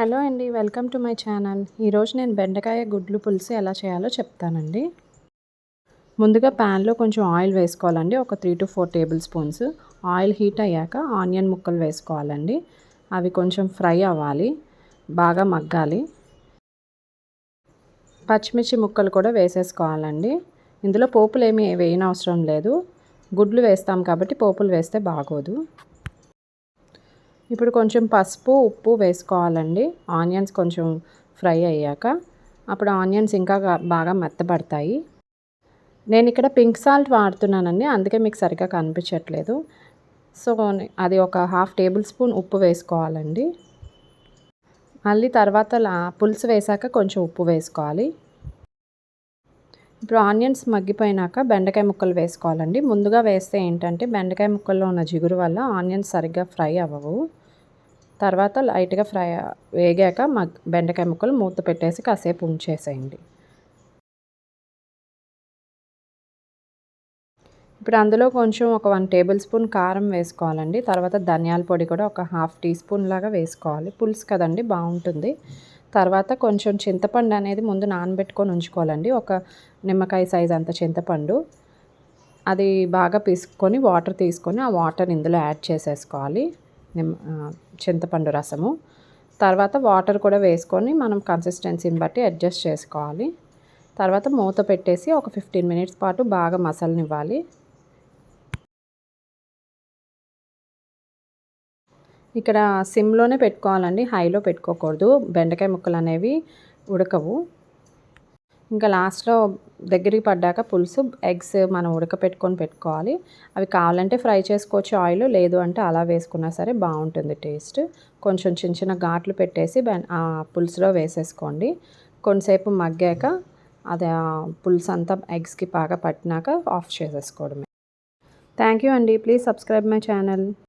Hello అండి welcome to my channel. ఈరోజు నేను బెండకాయ గుడ్లు పులుసు ఎలా చేయాలో చెప్తానండి. ముందుగా ప్యాన్లో కొంచెం ఆయిల్ వేసుకోవాలండి ఒక three to four tablespoons. Oil heat అయ్యాక ఆనియన్ ముక్కలు వేసుకోవాలండి. అవి కొంచెం ఫ్రై అవ్వాలి బాగా మగ్గాలి. పచ్చిమిర్చి ముక్కలు కూడా వేసేసుకోవాలండి. ఇందులో పోపులు ఏమీ వేయనవసరం లేదు. గుడ్లు వేస్తాం కాబట్టి పోపులు వేస్తే బాగోదు. ఇప్పుడు కొంచెం పసుపు ఉప్పు వేసుకోవాలండి. ఆనియన్స్ కొంచెం ఫ్రై అయ్యాక. అప్పుడు ఆనియన్స్ ఇంకా బాగా మెత్తబడతాయి. నేను ఇక్కడ పింక్ సాల్ట్ వాడుతున్నానండి. అందుకే మీకు సరిగ్గా కనిపించట్లేదు. సో అది ఒక హాఫ్ టేబుల్ స్పూన్ ఉప్పు వేసుకోవాలండి. మళ్ళీ తర్వాత పులుసు వేసాక కొంచెం ఉప్పు వేసుకోవాలి. ఇప్పుడు ఆనియన్స్ మగ్గిపోయినాక బెండకాయ ముక్కలు వేసుకోవాలండి. ముందుగా వేస్తే ఏంటంటే బెండకాయ ముక్కల్లో ఉన్న జిగురు వల్ల ఆనియన్స్ సరిగ్గా ఫ్రై అవ్వవు. తర్వాత లైట్గా ఫ్రై వేగాక మగ్ బెండకాయ ముక్కలు మూత పెట్టేసి కాసేపు ఉంచేసేయండి. ఇప్పుడు అందులో కొంచెం ఒక వన్ టేబుల్ స్పూన్ కారం వేసుకోవాలండి. తర్వాత ధనియాల పొడి కూడా ఒక హాఫ్ టీ స్పూన్ లాగా వేసుకోవాలి. పులుసు కదండి బాగుంటుంది. తర్వాత కొంచెం చింతపండు అనేది ముందు నానబెట్టుకొని ఉంచుకోవాలండి. ఒక నిమ్మకాయ సైజ్ అంత చింతపండు. అది బాగా పీసుకొని వాటర్ తీసుకొని ఆ వాటర్ ఇందులో యాడ్ చేసేసుకోవాలి. చింతపండు రసము. తర్వాత వాటర్ కూడా వేసుకొని మనం కన్సిస్టెన్సీని బట్టి అడ్జస్ట్ చేసుకోవాలి. తర్వాత మూత పెట్టేసి ఒక ఫిఫ్టీన్ మినిట్స్ పాటు బాగా మసలనివ్వాలి. ఇక్కడ సిమ్లోనే పెట్టుకోవాలండి హైలో పెట్టుకోకూడదు. బెండకాయ ముక్కలు అనేవి ఉడకవు. ఇంకా లాస్ట్లో దగ్గరికి పడ్డాక పులుసు ఎగ్స్ మనం ఉడకపెట్టుకొని పెట్టుకోవాలి. అవి కావాలంటే ఫ్రై చేసుకోవచ్చు. ఆయిల్ లేదు అంటే అలా వేసుకున్నా సరే బాగుంటుంది టేస్ట్. కొంచెం చిన్న చిన్న ఘాట్లు పెట్టేసి ఆ పులుసులో వేసేసుకోండి. కొంతసేపు మగ్గాక అది పులుసు అంతా ఎగ్స్కి బాగా పట్టినాక ఆఫ్ చేసేసుకోవడమే. థ్యాంక్ యూ అండి. Please subscribe my channel.